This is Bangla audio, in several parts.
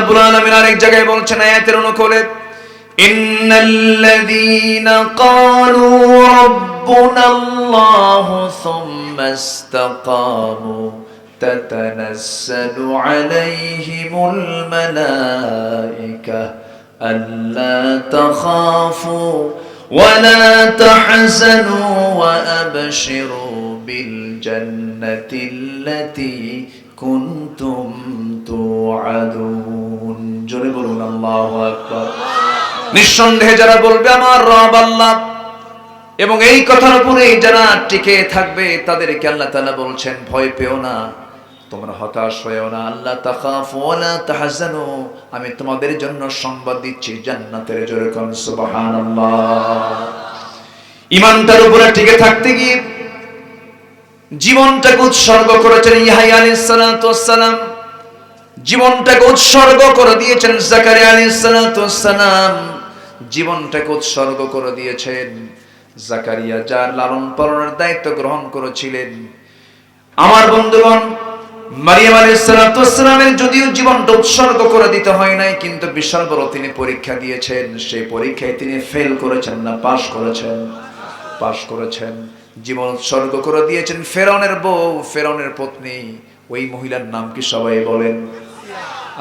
রাব্বুল আলামিন আরেক জায়গায় বলছেন আয়াতের অনুকূলে ইন্নাল্লাযীনা ক্বালু রাব্বুনা আল্লাহু সুম্মা ইসতাকামু تتنزل عليهم الملائكة ألا تخافوا ولا تحزنوا وأبشروا بالجنة التي كنتم নিঃসন্দেহে যারা বলবে, আমার রব আল্লাহ। এবং এই কথার উপরে যারা টিকে থাকবে, তাদেরকে আল্লাহ তালা বলছেন, ভয় পেও না, তোমরা হতাশ হয়েও না, আল্লাহ ওয়ালা তাহজানু। আমি তোমাদের জন্য সংবাদ দিচ্ছি জান্নাতের সুবহানাল্লাহ। ইমানটার উপরে টিকে থাকতে গিয়ে জীবনটাকে উৎসর্গ করেছেন ইহাই সালাতু ওয়াসসালাম জীবনটাকে উৎসর্গ করে দিয়েছেন জাকারিয়া সালাতু ওয়াসসালাম জীবনটাকে উৎসর্গ করে দিয়েছেন। জাকারিয়া, যার লালন পালনের দায়িত্ব গ্রহণ করেছিলেন। আমার বন্ধুগণ, মারিয়াম আলাইহিসসালামের যদিও জীবনটা উৎসর্গ করে দিতে হয় নাই, কিন্তু বিশাল বড় তিনি পরীক্ষা দিয়েছেন। সেই পরীক্ষায় তিনি ফেল করেছেন না পাশ করেছেন পাশ করেছেন। জীবন উৎসর্গ করে দিয়েছেন ফেরাউনের বউ, ফেরাউনের পত্নী। ওই মহিলার নাম কি সবাই বলেন?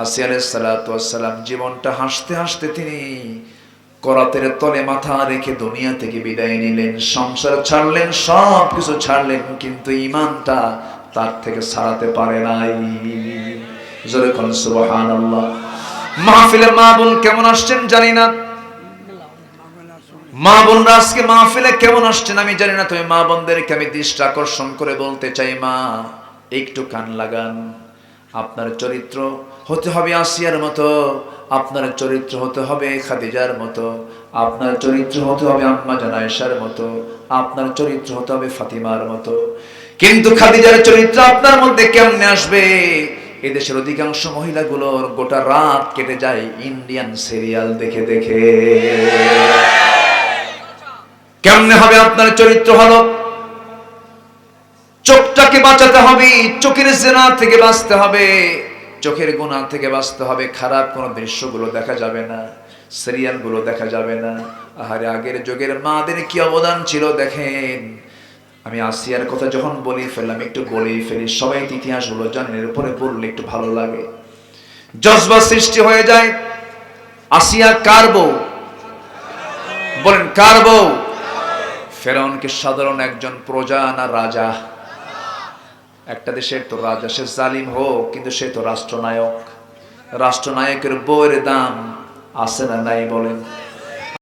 আসিয়া আলাইহিসসালাম জীবনটা হাসতে হাসতে তিনি করাতের তলে মাথা রেখে দুনিয়া থেকে বিদায় নিলেন, সংসার ছাড়লেন সব কিছু ছাড়লেন, কিন্তু ইমানটা তার থেকে ছাড়াতে পারে নাই। মাহফিলে মা বোন কেমন আসছেন জানি না। মা বোনরা আজকে মাহফিলে কেমন আসছেন আমি জানি না তুমি মা বোনদেরকে আমি দৃষ্টি আকর্ষণ করে বলতে চাই, মা, একটু কান লাগান। আপনার চরিত্র হতে হবে আসিয়ার মতো, আপনার চরিত্র হতে হবে খাদিজার মতো, আপনার চরিত্র হতে হবে আম্মা জানায়সার মতো, আপনার চরিত্র হতে হবে ফাতিমার মতো। কিন্তু খাদিজার চরিত্র আপনার মধ্যে কেমনে আসবে? এদেশের অধিকাংশ মহিলাগুলোর গোটা রাত কেটে যায় ইন্ডিয়ান সিরিয়াল দেখে দেখে। কেমনে হবে আপনার চরিত্র হলো? চোখটাকে বাঁচাতে হবে, চোখের জেনা থেকে বাঁচতে হবে, চোখের গুণা থেকে বাঁচতে হবে। খারাপ কোনো দৃশ্যগুলো দেখা যাবে না, সিরিয়ালগুলো দেখা যাবে না। আহারে, আগের যুগের মাদের কি অবদান ছিল দেখেন। আমি আসিয়ার কথা যখন বলি ফেললাম, একটু বলেই ফেলি, সবাই তো ইতিহাসগুলো জানেন, এর উপরে বললে একটু ভালো লাগে। জজবা সৃষ্টি হয়ে যায়, আসিয়া কার বউ? বলেন, কার বউ? ফেরাউনকে সাধারণ একজন প্রজা না রাজা? একটা দেশের তো রাজা, সে জালিম হোক, কিন্তু সে তো রাষ্ট্রনায়ক। রাষ্ট্রনায়কের বইয়ের দাম আছে না নাই বলেন?